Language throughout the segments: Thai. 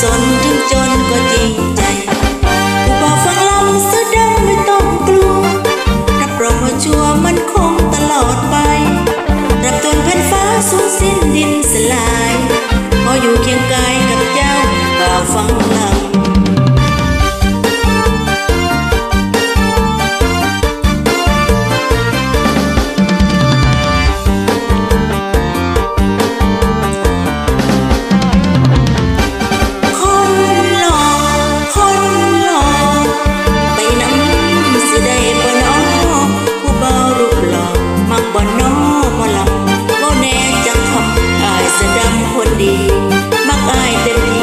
สนถึงจนก็จริงใจ ลำบ่แน่จังคำอายสะดำคนดี มักอายเต็ม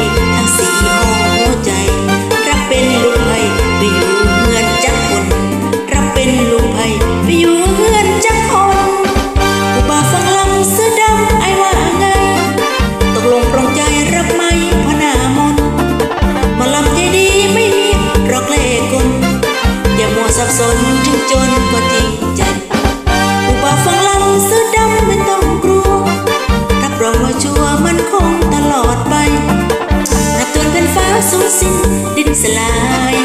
มันคงตลอดไปหากเกินเป็นฟ้าสูญสิ้นดินสลาย